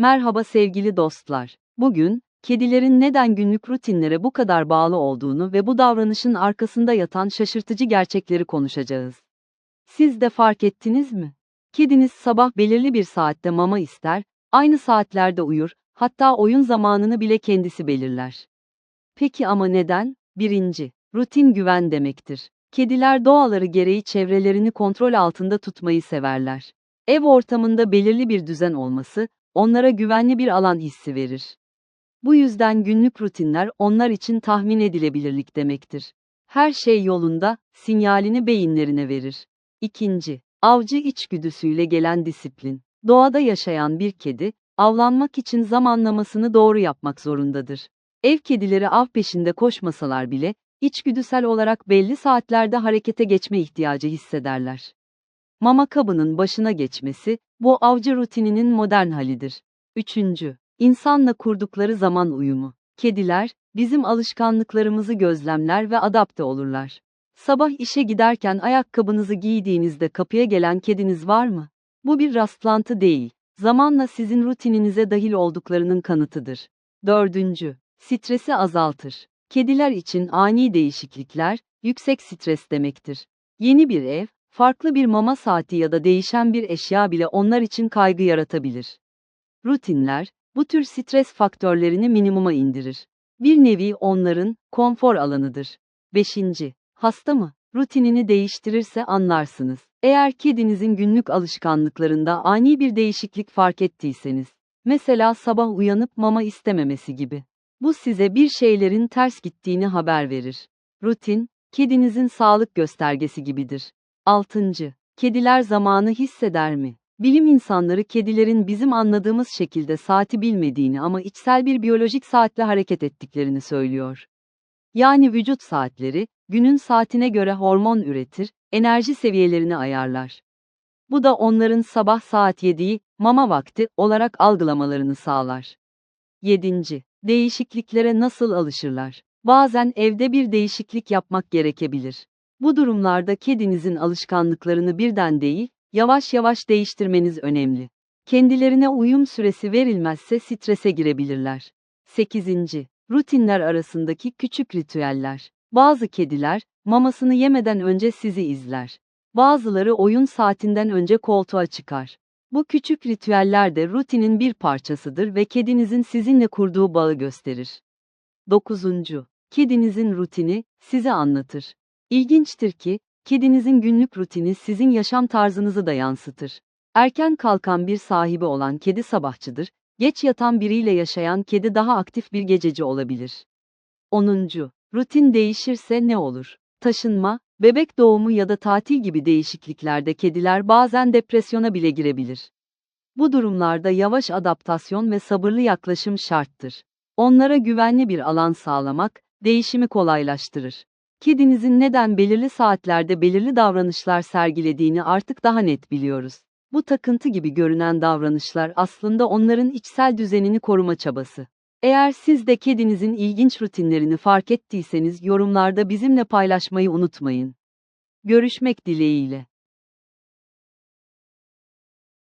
Merhaba sevgili dostlar. Bugün, kedilerin neden günlük rutinlere bu kadar bağlı olduğunu ve bu davranışın arkasında yatan şaşırtıcı gerçekleri konuşacağız. Siz de fark ettiniz mi? Kediniz sabah belirli bir saatte mama ister, aynı saatlerde uyur, hatta oyun zamanını bile kendisi belirler. Peki ama neden? Birinci, rutin güven demektir. Kediler doğaları gereği çevrelerini kontrol altında tutmayı severler. Ev ortamında belirli bir düzen olması, onlara güvenli bir alan hissi verir. Bu yüzden günlük rutinler onlar için tahmin edilebilirlik demektir. Her şey yolunda, sinyalini beyinlerine verir. İkinci, avcı içgüdüsüyle gelen disiplin. Doğada yaşayan bir kedi, avlanmak için zamanlamasını doğru yapmak zorundadır. Ev kedileri av peşinde koşmasalar bile, içgüdüsel olarak belli saatlerde harekete geçme ihtiyacı hissederler. Mama kabının başına geçmesi, bu avcı rutininin modern halidir. Üçüncü, insanla kurdukları zaman uyumu. Kediler, bizim alışkanlıklarımızı gözlemler ve adapte olurlar. Sabah işe giderken ayakkabınızı giydiğinizde kapıya gelen kediniz var mı? Bu bir rastlantı değil, zamanla sizin rutininize dahil olduklarının kanıtıdır. Dördüncü, stresi azaltır. Kediler için ani değişiklikler, yüksek stres demektir. Yeni bir ev, farklı bir mama saati ya da değişen bir eşya bile onlar için kaygı yaratabilir. Rutinler, bu tür stres faktörlerini minimuma indirir. Bir nevi onların konfor alanıdır. 5. Hasta mı? Rutinini değiştirirse anlarsınız. Eğer kedinizin günlük alışkanlıklarında ani bir değişiklik fark ettiyseniz, mesela sabah uyanıp mama istememesi gibi. Bu size bir şeylerin ters gittiğini haber verir. Rutin, kedinizin sağlık göstergesi gibidir. 6. Kediler zamanı hisseder mi? Bilim insanları kedilerin bizim anladığımız şekilde saati bilmediğini ama içsel bir biyolojik saatle hareket ettiklerini söylüyor. Yani vücut saatleri, günün saatine göre hormon üretir, enerji seviyelerini ayarlar. Bu da onların sabah saat 7'yi, mama vakti olarak algılamalarını sağlar. 7. Değişikliklere nasıl alışırlar? Bazen evde bir değişiklik yapmak gerekebilir. Bu durumlarda kedinizin alışkanlıklarını birden değil, yavaş yavaş değiştirmeniz önemli. Kendilerine uyum süresi verilmezse strese girebilirler. 8. Rutinler arasındaki küçük ritüeller. Bazı kediler, mamasını yemeden önce sizi izler. Bazıları oyun saatinden önce koltuğa çıkar. Bu küçük ritüeller de rutinin bir parçasıdır ve kedinizin sizinle kurduğu bağı gösterir. 9. Kedinizin rutini size anlatır. İlginçtir ki, kedinizin günlük rutini sizin yaşam tarzınızı da yansıtır. Erken kalkan bir sahibi olan kedi sabahçıdır, geç yatan biriyle yaşayan kedi daha aktif bir gececi olabilir. 10. Rutin değişirse ne olur? Taşınma, bebek doğumu ya da tatil gibi değişikliklerde kediler bazen depresyona bile girebilir. Bu durumlarda yavaş adaptasyon ve sabırlı yaklaşım şarttır. Onlara güvenli bir alan sağlamak, değişimi kolaylaştırır. Kedinizin neden belirli saatlerde belirli davranışlar sergilediğini artık daha net biliyoruz. Bu takıntı gibi görünen davranışlar aslında onların içsel düzenini koruma çabası. Eğer siz de kedinizin ilginç rutinlerini fark ettiyseniz yorumlarda bizimle paylaşmayı unutmayın. Görüşmek dileğiyle.